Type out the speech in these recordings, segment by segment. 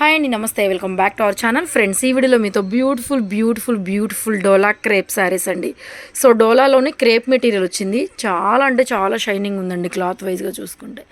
Hi అండి నమస్తే. Welcome back to our channel friends ఈ వీడియోలో మీతో beautiful beautiful beautiful Dola crepe saris అండి. సో డోలాలోని క్రేప్ మెటీరియల్ వచ్చింది. చాలా అంటే చాలా షైనింగ్ ఉందండి క్లాత్ వైజ్గా చూసుకుంటే.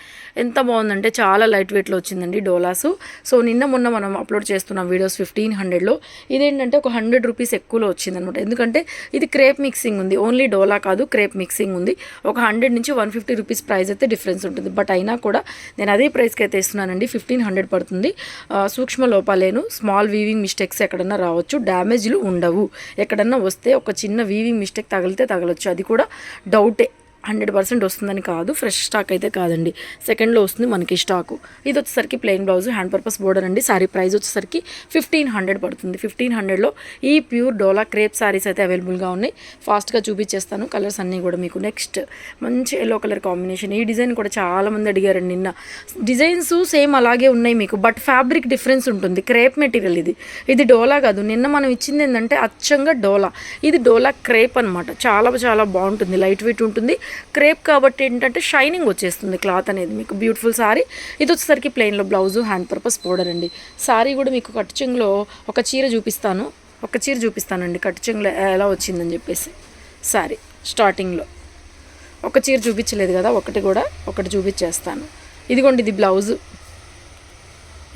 ఎంత బాగుందంటే చాలా లైట్ వెయిట్లో వచ్చిందండి డోలాసు సో. నిన్న మొన్న మనం అప్లోడ్ చేస్తున్న వీడియోస్ ఫిఫ్టీన్ హండ్రెడ్లో ఇదేంటంటే ఒక హండ్రెడ్ రూపీస్ ఎక్కువలో వచ్చిందనమాట ఎందుకంటే ఇది క్రేప్ మిక్సింగ్ ఉంది. ఓన్లీ డోలా కాదు క్రేప్ మిక్సింగ్ ఉంది. ఒక హండ్రెడ్ నుంచి వన్ ఫిఫ్టీ రూపీస్ ప్రైస్ అయితే డిఫరెన్స్ ఉంటుంది. బట్ అయినా కూడా నేను అదే ప్రైస్కి అయితే ఇస్తున్నానండి. ఫిఫ్టీన్ హండ్రెడ్ పడుతుంది. Uh, సూక్ష్మ లోపాలేను స్మాల్ వీవింగ్ మిస్టేక్స్ ఎక్కడన్నా రావచ్చు. డ్యామేజ్లు ఉండవు. ఎక్కడన్నా వస్తే ఒక చిన్న వీవింగ్ మిస్టేక్ తగిలితే తగలొచ్చు. అది కూడా డౌటే. హండ్రెడ్ పర్సెంట్ వస్తుందని కాదు ఫ్రెష్ స్టాక్ అయితే కాదండి. సెకండ్లో వస్తుంది మనకి స్టాకు. ఇది వచ్చేసరికి plain blouse hand purpose border అండి. శారీ ప్రైస్ వచ్చేసరికి ఫిఫ్టీన్ హండ్రెడ్ పడుతుంది. ఫిఫ్టీన్ హండ్రెడ్లో ఈ ప్యూర్ డోలా క్రేప్ సారీస్ అయితే అవైలబుల్గా ఉన్నాయి. ఫాస్ట్గా చూపించేస్తాను కలర్స్ అన్నీ కూడా మీకు నెక్స్ట్. మంచి ఎల్లో కలర్ కాంబినేషన్. ఈ డిజైన్ కూడా చాలా మంది అడిగారండి నిన్న. డిజైన్స్ సేమ్ అలాగే ఉన్నాయి మీకు బట్ ఫ్యాబ్రిక్ డిఫరెన్స్ ఉంటుంది. క్రేప్ మెటీరియల్ ఇది. ఇది డోలా కాదు. నిన్న మనం ఇచ్చింది ఏంటంటే అచ్చంగా డోలా. ఇది డోలా క్రేప్ అనమాట చాలా చాలా బాగుంటుంది. లైట్ వెయిట్ ఉంటుంది. క్రేప్ కాబట్టి ఏంటంటే షైనింగ్ వచ్చేస్తుంది క్లాత్ అనేది మీకు. బ్యూటిఫుల్ సారీ ఇది వచ్చేసరికి ప్లెయిన్లో బ్లౌజు హ్యాండ్ పర్పస్ బోర్డర్ అండి. సారీ కూడా మీకు కట్చింగ్లో ఒక చీర చూపిస్తాను. ఒక చీర చూపిస్తానండి. కట్చింగ్లో ఎలా వచ్చిందని చెప్పేసి. సారీ స్టార్టింగ్లో ఒక చీర చూపించలేదు కదా ఒకటి కూడా ఒకటి చూపించేస్తాను. ఇదిగోండి ఇది బ్లౌజు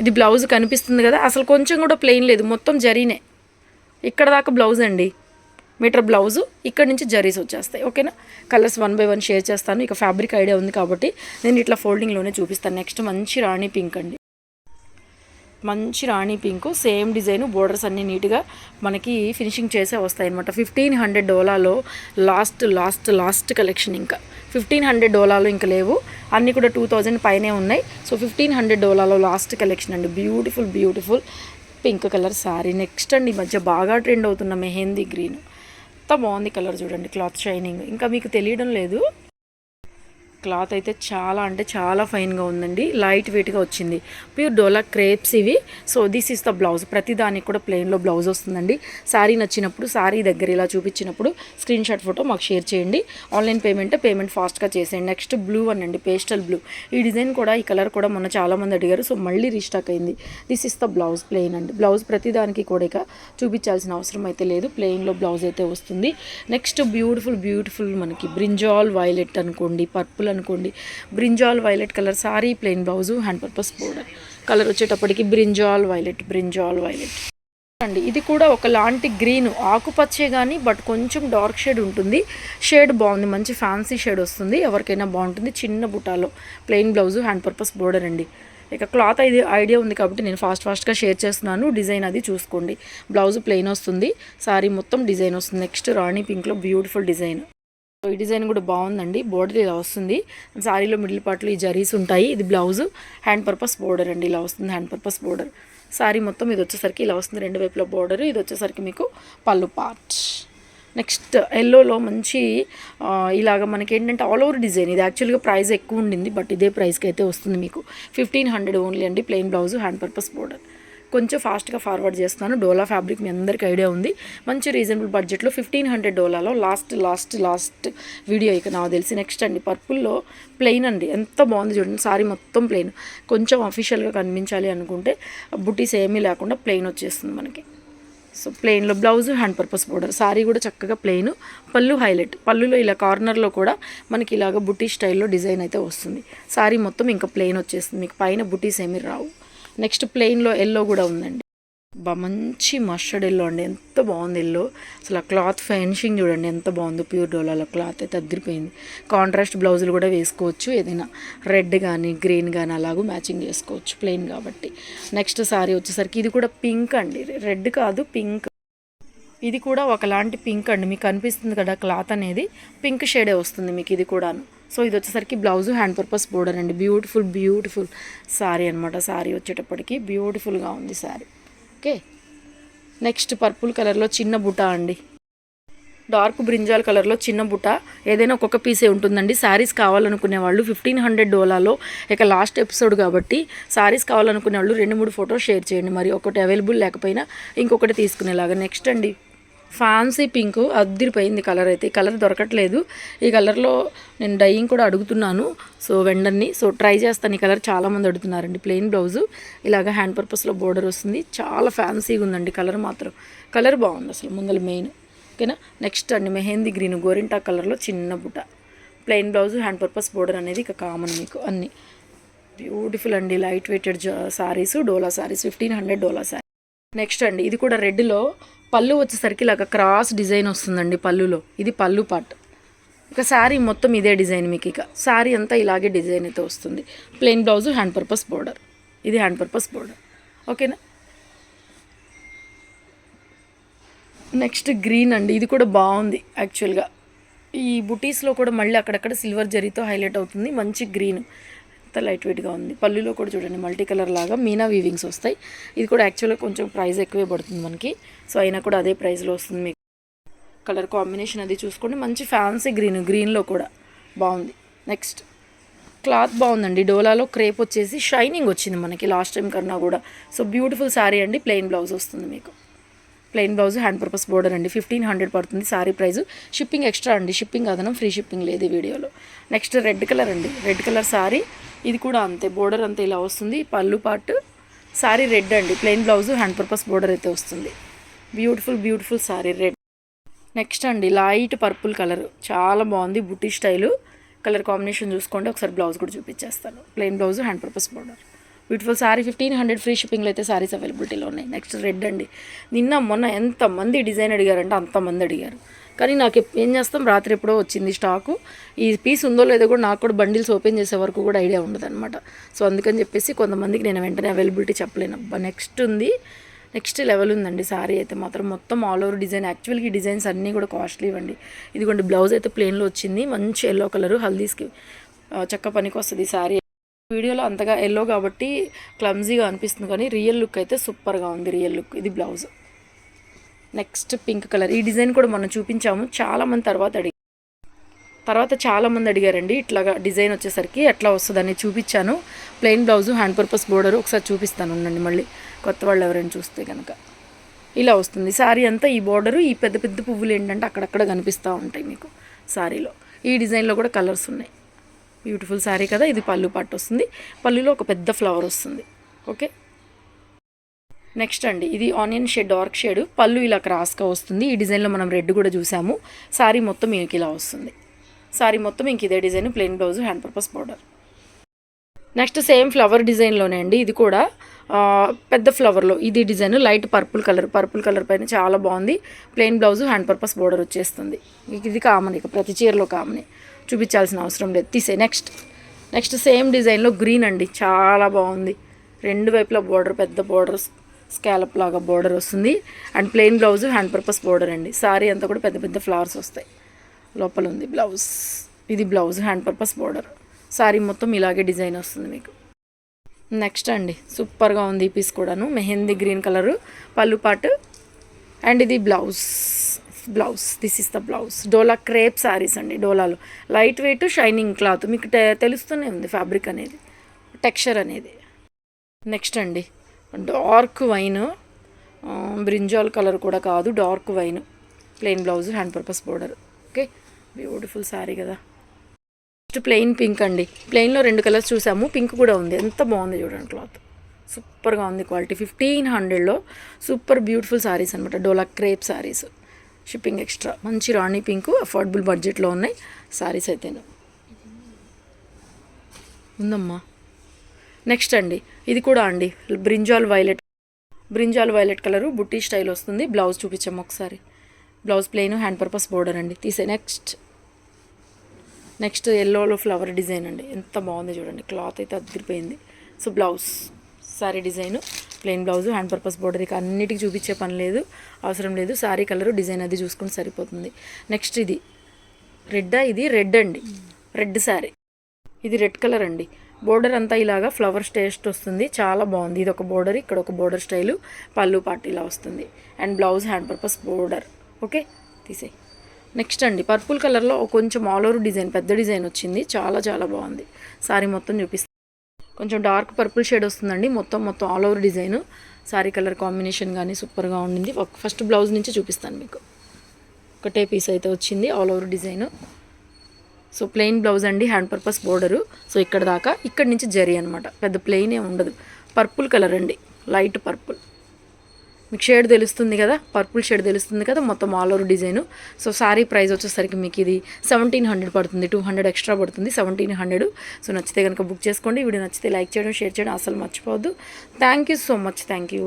ఇది బ్లౌజ్ కనిపిస్తుంది కదా అసలు కొంచెం కూడా ప్లెయిన్ లేదు. మొత్తం జరీనే. ఇక్కడ దాకా బ్లౌజ్ అండి. మీటర్ బ్లౌజు ఇక్కడ నుంచి జరీస్ వచ్చేస్తాయి ఓకేనా? Colours one by one share చేస్తాను. ఇక ఫ్యాబ్రిక్ ఐడియా ఉంది కాబట్టి నేను ఇట్లా ఫోల్డింగ్లోనే చూపిస్తాను. నెక్స్ట్ మంచి రాణి పింక్ అండి. మంచి rani pink same design borders అన్నీ నీట్గా మనకి ఫినిషింగ్ చేసే వస్తాయి అనమాట ఫిఫ్టీన్ హండ్రెడ్ డోలాలో లాస్ట్ లాస్ట్ లాస్ట్ కలెక్షన్ ఇంకా. ఫిఫ్టీన్ హండ్రెడ్ డోలాలో ఇంకా లేవు. అన్నీ కూడా టూ థౌజండ్ పైనే ఉన్నాయి. సో ఫిఫ్టీన్ హండ్రెడ్ డోలాలో లాస్ట్ కలెక్షన్ అండి. Beautiful beautiful pink colour sari next అండి ఈ మధ్య బాగా ట్రెండ్ అవుతున్న మెహందీ గ్రీన్ ఎంత బాగుంది కలర్ చూడండి క్లాత్ షైనింగ్. ఇంకా మీకు తెలియడం లేదు. క్లాత్ అయితే చాలా అంటే చాలా ఫైన్గా ఉందండి. లైట్ వెయిట్గా వచ్చింది. ప్యూర్ డోలా క్రేప్స్ ఇవి. So this is the blouse ప్రతి దానికి కూడా ప్లెయిన్లో బ్లౌజ్ వస్తుందండి. శారీ నచ్చినప్పుడు శారీ దగ్గర ఇలా చూపించినప్పుడు స్క్రీన్ షాట్ ఫోటో మాకు షేర్ చేయండి. ఆన్లైన్ పేమెంట్ పేమెంట్ ఫాస్ట్గా చేసేయండి. నెక్స్ట్ బ్లూ వన్ అండి. పేస్టల్ బ్లూ ఈ డిజైన్ కూడా ఈ కలర్ కూడా మొన్న చాలామంది అడిగారు. సో మళ్ళీ రీస్టాక్ అయింది. This is the blouse plain అండి. బ్లౌజ్ ప్రతి దానికి కూడా ఇక చూపించాల్సిన అవసరం అయితే లేదు. ప్లెయిన్లో బ్లౌజ్ అయితే వస్తుంది. నెక్స్ట్ బ్యూటిఫుల్ బ్యూటిఫుల్ మనకి బ్రింజాల్ వైలెట్ అనుకోండి పర్పుల్ అనుకోండి. Brinjal violet colour sari plain blouse hand purpose border. Colour వచ్చేటప్పటికి బ్రింజాల్ వైలెట్ బ్రింజాల్ వైలెట్. అండి ఇది కూడా ఒకలాంటి గ్రీన్ ఆకుపచ్చే కానీ బట్ కొంచెం డార్క్ షేడ్ ఉంటుంది. షేడ్ బాగుంది మంచి ఫ్యాన్సీ షేడ్ వస్తుంది. ఎవరికైనా బాగుంటుంది. చిన్న బుటాలో plain blouse hand purpose border అండి. ఇక క్లాత్ ఇది ఐడియా ఉంది కాబట్టి నేను ఫాస్ట్ ఫాస్ట్గా షేర్ చేస్తున్నాను. డిజైన్ అది చూసుకోండి. బ్లౌజ్ ప్లెయిన్ వస్తుంది. సారీ మొత్తం డిజైన్ వస్తుంది. నెక్స్ట్ రాణి పింక్లో బ్యూటిఫుల్ డిజైన్. ఈ డిజైన్ కూడా బాగుందండి. బోర్డర్ ఇలా వస్తుంది. సారీలో మిడిల్ పార్ట్లో ఈ జరీస్ ఉంటాయి. ఇది బ్లౌజ్ హ్యాండ్ పర్పస్ బోర్డర్ అండి. ఇలా వస్తుంది హ్యాండ్ పర్పస్ బోర్డర్ సారీ మొత్తం ఇది వచ్చేసరికి ఇలా వస్తుంది. రెండు వైపుల బోర్డర్ ఇది వచ్చేసరికి మీకు పళ్ళు పార్ట్ నెక్స్ట్ ఎల్లోలో మంచి ఇలాగ మనకి ఏంటంటే ఆల్ ఓవర్ డిజైన్ ఇది యాక్చువల్గా ప్రైస్ ఎక్కువ ఉండింది బట్ ఇదే ప్రైస్కి అయితే వస్తుంది మీకు. ఫిఫ్టీన్ హండ్రెడ్ ఓన్లీ అండి plain blouse hand purpose border కొంచెం ఫాస్ట్గా ఫార్వర్డ్ చేస్తున్నాను. డోలా ఫ్యాబ్రిక్ మీ అందరికీ ఐడియా ఉంది. మంచి రీజనబుల్ బడ్జెట్లో ఫిఫ్టీన్ హండ్రెడ్ డోలాలో లాస్ట్ లాస్ట్ లాస్ట్ వీడియో ఇక నాకు తెలిసి నెక్స్ట్ అండి. పర్పుల్లో ప్లెయిన్ అండి. ఎంత బాగుంది చూడండి. సారీ మొత్తం ప్లెయిన్. కొంచెం అఫీషియల్గా కనిపించాలి అనుకుంటే బుటీస్ ఏమీ లేకుండా ప్లెయిన్ వచ్చేస్తుంది మనకి. So ప్లెయిన్లో blouse hand purpose border. Sari కూడా చక్కగా ప్లెయిన్. పళ్ళు హైలైట్. పళ్ళులో ఇలా కార్నర్లో కూడా మనకి ఇలాగ బుటీ స్టైల్లో డిజైన్ అయితే వస్తుంది. సారీ మొత్తం ఇంకా ప్లెయిన్ వచ్చేస్తుంది. మీకు పైన బుటీస్ ఏమీ రావు. నెక్స్ట్ ప్లెయిన్లో ఎల్లో కూడా ఉందండి. మంచి మస్టర్డ్ ఎల్లో అండి. ఎంత బాగుంది ఎల్లో. అసలు ఆ క్లాత్ ఫినిషింగ్ చూడండి ఎంత బాగుందో. ప్యూర్ డోలాలో క్లాత్ అయితే అద్దరిపోయింది కాంట్రాస్ట్ బ్లౌజులు కూడా వేసుకోవచ్చు. ఏదైనా రెడ్ కానీ గ్రీన్ కానీ అలాగూ మ్యాచింగ్ చేసుకోవచ్చు ప్లెయిన్ కాబట్టి. నెక్స్ట్ సారీ వచ్చేసరికి ఇది కూడా పింక్ అండి. రెడ్ కాదు పింక్. ఇది కూడా ఒకలాంటి పింక్ అండి. మీకు అనిపిస్తుంది కదా క్లాత్ అనేది? పింక్ షేడే వస్తుంది మీకు ఇది కూడాను. సో ఇది వచ్చేసరికి బ్లౌజ్ హ్యాండ్ పర్పస్ బోర్డర్ అండి. బ్యూటిఫుల్ బ్యూటిఫుల్ సారీ అనమాట సారీ వచ్చేటప్పటికి బ్యూటిఫుల్గా ఉంది సారీ ఓకే నెక్స్ట్ పర్పుల్ కలర్లో చిన్న బుటా అండి. డార్క్ బ్రింజాల్ కలర్లో చిన్న బుట్ట ఏదైనా ఒక్కొక్క పీసే ఉంటుందండి. శారీస్ కావాలనుకునే వాళ్ళు ఫిఫ్టీన్ హండ్రెడ్ డోలాలో ఇక లాస్ట్ ఎపిసోడ్ కాబట్టి శారీస్ కావాలనుకునే వాళ్ళు రెండు మూడు ఫోటోస్ షేర్ చేయండి. మరి ఒకటి అవైలబుల్ లేకపోయినా ఇంకొకటి తీసుకునేలాగా. నెక్స్ట్ అండి. ఫ్యాన్సీ పింక్ అద్దిరిపోయింది కలర్ అయితే. ఈ కలర్ దొరకట్లేదు. ఈ కలర్లో నేను డైయింగ్ కూడా అడుగుతున్నాను. సో వెండర్ని సో ట్రై చేస్తాను. ఈ కలర్ చాలామంది అడుగుతున్నారండి. ప్లెయిన్ బ్లౌజు ఇలాగ హ్యాండ్ పర్పస్లో బోర్డర్ వస్తుంది. చాలా ఫ్యాన్సీగా ఉందండి కలర్ మాత్రం. కలర్ బాగుంది అసలు ముందర మెయిన్ ఓకేనా నెక్స్ట్ అండి మెహందీ గ్రీన్ గోరింటా కలర్లో చిన్న బుట్ట. Plain blouse hand purpose border అనేది ఇక కామన్ మీకు. అన్నీ. బ్యూటిఫుల్ అండి. Light weighted saris Dola saris fifteen hundred Dola sari next అండి ఇది కూడా రెడ్లో. పళ్ళు వచ్చేసరికి ఇలాగ క్రాస్ డిజైన్ వస్తుందండి పళ్ళులో. ఇది పళ్ళు పార్ట్. ఇక శారీ మొత్తం ఇదే డిజైన్ మీకు ఇక. శారీ అంతా ఇలాగే డిజైన్ అయితే వస్తుంది. Plain blouse hand purpose border ఇది హ్యాండ్ పర్పస్ బోర్డర్ ఓకేనా నెక్స్ట్ గ్రీన్ అండి ఇది కూడా బాగుంది యాక్చువల్గా ఈ బుటీస్లో కూడా మళ్ళీ అక్కడక్కడ సిల్వర్ జరీతో హైలైట్ అవుతుంది. మంచి గ్రీన్ ఎంత లైట్ వెయిట్గా ఉంది. పళ్ళులో కూడా చూడండి మల్టీ కలర్ లాగా మీనా వీవింగ్స్ వస్తాయి. ఇది కూడా యాక్చువల్గా కొంచెం ప్రైస్ ఎక్కువే పడుతుంది మనకి. సో అయినా కూడా అదే ప్రైస్లో వస్తుంది మీకు. కలర్ కాంబినేషన్ అది చూసుకోండి. మంచి ఫ్యాన్సీ గ్రీన్ గ్రీన్లో కూడా బాగుంది. నెక్స్ట్ క్లాత్ బాగుందండి. డోలాలో క్రేప్ వచ్చేసి షైనింగ్ వచ్చింది మనకి. లాస్ట్ టైం కన్నా కూడా. సో బ్యూటిఫుల్ శారీ అండి. ప్లెయిన్ బ్లౌజ్ వస్తుంది మీకు. Plain blouse hand purpose border అండి. ఫిఫ్టీన్ హండ్రెడ్ పడుతుంది సారీ ప్రైస్ షిప్పింగ్ ఎక్స్ట్రా అండి. షిప్పింగ్ అదనం ఫ్రీ షిప్పింగ్ లేదు ఈ వీడియోలో. నెక్స్ట్ రెడ్ కలర్ అండి. Red colour sari. ఇది కూడా అంతే బోర్డర్ అంతే ఇలా వస్తుంది. పళ్ళు పాటు సారీ రెడ్ అండి. Plain blouse hand purpose border అయితే వస్తుంది. Beautiful beautiful sari red. Next అండి లైట్ పర్పుల్ కలర్. చాలా బాగుంది బుట్టి స్టైలు. కలర్ కాంబినేషన్ చూసుకోండి ఒకసారి బ్లౌజ్ కూడా చూపించేస్తాను. Plain blouse hand purpose border. Beautiful sari fifteen hundred free షిప్పింగ్లో అయితే శారీస్ అవైలబిలిటీలో ఉన్నాయి. నెక్స్ట్ రెడ్ అండి. నిన్న మొన్న ఎంతమంది డిజైన్ అడిగారంటే అంతమంది అడిగారు. కానీ నాకు ఏం చేస్తాం? రాత్రి ఎప్పుడో వచ్చింది స్టాకు ఈ పీస్ ఉందో లేదో కూడా నాకు కూడా బండిల్స్ ఓపెన్ చేసే వరకు కూడా ఐడియా ఉండదు అనమాట సో అందుకని చెప్పేసి కొంతమందికి నేను వెంటనే అవైలబిలిటీ చెప్పలేను. అబ్బా నెక్స్ట్ ఉంది. నెక్స్ట్ లెవెల్ ఉందండి సారీ అయితే మాత్రం. మొత్తం ఆల్ ఓవర్ డిజైన్ యాక్చువల్గా ఈ డిజైన్స్ అన్నీ కూడా కాస్ట్లీ ఇవ్వండి. ఇదిగోండి బ్లౌజ్ అయితే ప్లెయిన్లో వచ్చింది. మంచి ఎల్లో కలర్ హల్దీస్కి చక్క పనికి వస్తుంది సారీ వీడియోలో అంతగా ఎల్లో కాబట్టి క్లమ్జీగా అనిపిస్తుంది కానీ రియల్ లుక్ అయితే సూపర్గా ఉంది రియల్ లుక్ ఇది బ్లౌజ్ నెక్స్ట్ పింక్ కలర్ ఈ డిజైన్ కూడా మనం చూపించాము. చాలా మంది తర్వాత అడిగి తర్వాత చాలా మంది అడిగారండి. ఇట్లాగా డిజైన్ వచ్చేసరికి ఎట్లా వస్తుందని చూపించాను. Plain blouse hand purpose border ఒకసారి చూపిస్తాను ఉండండి మళ్ళీ. కొత్త వాళ్ళు ఎవరైనా చూస్తే కనుక ఇలా వస్తుంది. శారీ అంతా ఈ బోర్డరు ఈ పెద్ద పెద్ద పువ్వులు ఏంటంటే అక్కడక్కడ కనిపిస్తూ ఉంటాయి మీకు. శారీలో ఈ డిజైన్లో కూడా కలర్స్ ఉన్నాయి. బ్యూటిఫుల్ శారీ కదా ఇది పళ్ళు పట్టు వస్తుంది. పళ్ళులో ఒక పెద్ద ఫ్లవర్ వస్తుంది. ఓకే నెక్స్ట్ అండి ఇది ఆనియన్ షేడ్ డార్క్ షేడ్ పళ్ళు ఇలా క్రాస్గా వస్తుంది. ఈ డిజైన్లో మనం రెడ్ కూడా చూసాము. శారీ మొత్తం మీకు ఇలా వస్తుంది. శారీ మొత్తం ఇంక ఇదే design plain blouse hand purpose border next same flower డిజైన్లోనే అండి. ఇది కూడా పెద్ద ఫ్లవర్లో ఇది design light purple colour purple colour పైన చాలా బాగుంది. Plain blouse hand purpose border వచ్చేస్తుంది. ఇది కామన్ ఇక ప్రతి చీరలో కామన్ చూపించాల్సిన అవసరం లేదు. తీసే నెక్స్ట్ నెక్స్ట్ సేమ్ డిజైన్లో గ్రీన్ అండి. చాలా బాగుంది. రెండు వైపులా బోర్డర్ పెద్ద బోర్డర్ స్కాలప్ లాగా బోర్డర్ వస్తుంది. And plain blouse hand purpose border అండి. సారీ అంతా కూడా పెద్ద పెద్ద ఫ్లవర్స్ వస్తాయి. లోపల ఉంది బ్లౌజ్ ఇది blouse hand purpose border sari మొత్తం ఇలాగే డిజైన్ వస్తుంది మీకు. నెక్స్ట్ అండి. సూపర్గా ఉంది ఈ పీస్ కూడాను. మెహందీ గ్రీన్ కలరు పళ్ళు పాటు అండ్ ఇది blouse blouse this is the blouse dola crepe saris అండి డోలాలో. లైట్ వెయిట్ షైనింగ్ క్లాత్ మీకు తెలుస్తూనే ఉంది ఫ్యాబ్రిక్ అనేది. టెక్స్చర్ అనేది. నెక్స్ట్ అండి. డార్క్ వైన్ బ్రింజాల్ కలర్ కూడా కాదు dark wine plain blouse hand purpose border okay beautiful sari కదా. నెక్స్ట్ ప్లెయిన్ పింక్ అండి. ప్లెయిన్లో రెండు కలర్స్ చూసాము. పింక్ కూడా ఉంది. ఎంత బాగుంది చూడండి క్లాత్ సూపర్గా ఉంది క్వాలిటీ ఫిఫ్టీన్ హండ్రెడ్లో సూపర్ బ్యూటిఫుల్ శారీస్ అనమాట Dola crepe saris shipping extra. మంచి రాణి పింక్ అఫోర్డబుల్ బడ్జెట్లో ఉన్నాయి. శారీస్ అయితేను ఉందమ్మా. నెక్స్ట్ అండి. ఇది కూడా అండి. Brinjal violet. Brinjal violet colour బుట్టి స్టైల్ వస్తుంది. బ్లౌజ్ చూపించాము ఒకసారి. Blouse plain hand purpose border అండి. తీసే నెక్స్ట్. నెక్స్ట్ ఎల్లోలో ఫ్లవర్ డిజైన్ అండి. ఎంత బాగుంది చూడండి. క్లాత్ అయితే అదిరిపోయింది. So blouse sari design. Plain blouse hand purpose border ఇక అన్నిటికీ చూపించే పని లేదు అవసరం లేదు. సారీ కలర్ డిజైన్ అది చూసుకుంటే సరిపోతుంది. నెక్స్ట్ ఇది. రెడ్డా? ఇది రెడ్ అండి. రెడ్ శారీ ఇది రెడ్ కలర్ అండి. బోర్డర్ అంతా ఇలాగా ఫ్లవర్స్ టేస్ట్ వస్తుంది. చాలా బాగుంది. ఇది ఒక బోర్డర్ ఇక్కడ ఒక బోర్డర్ స్టైలు పళ్ళు పాటు ఇలా వస్తుంది. And blouse hand purpose border. Okay? తీసేయి. నెక్స్ట్ అండి. పర్పుల్ కలర్లో కొంచెం ఆల్ ఓవర్ డిజైన్ పెద్ద డిజైన్ వచ్చింది. చాలా చాలా బాగుంది. సారీ మొత్తం చూపిస్తాను కొంచెం డార్క్ పర్పుల్ షేడ్ వస్తుందండి. మొత్తం మొత్తం all over design sari colour combination కానీ సూపర్గా ఉండింది. ఒక- ఫస్ట్ బ్లౌజ్ నుంచి చూపిస్తాను మీకు. ఒకటే పీస్ అయితే వచ్చింది all over design so plain blouse అండి హ్యాండ్ పర్పస్ బోర్డరు సో ఇక్కడ దాకా ఇక్కడ నుంచి జరీ అనమాట పెద్ద ప్లెయిన్ ఏమి ఉండదు. పర్పుల్ కలర్ అండి లైట్ పర్పుల్ మీకు షేడ్ తెలుస్తుంది కదా పర్పుల్ షేడ్ తెలుస్తుంది కదా మొత్తం all over design so sari price వచ్చేసరికి మీకు ఇది సెవెంటీన్ హండ్రెడ్ పడుతుంది టూ హండ్రెడ్ ఎక్స్ట్రా పడుతుంది సెవెంటీన్ హండ్రెడ్ సో నచ్చితే కనుక బుక్ చేసుకోండి. వీడియో నచ్చితే లైక్ చేయడం షేర్ చేయడం అసలు మర్చిపోవద్దు. Thank you so much thank you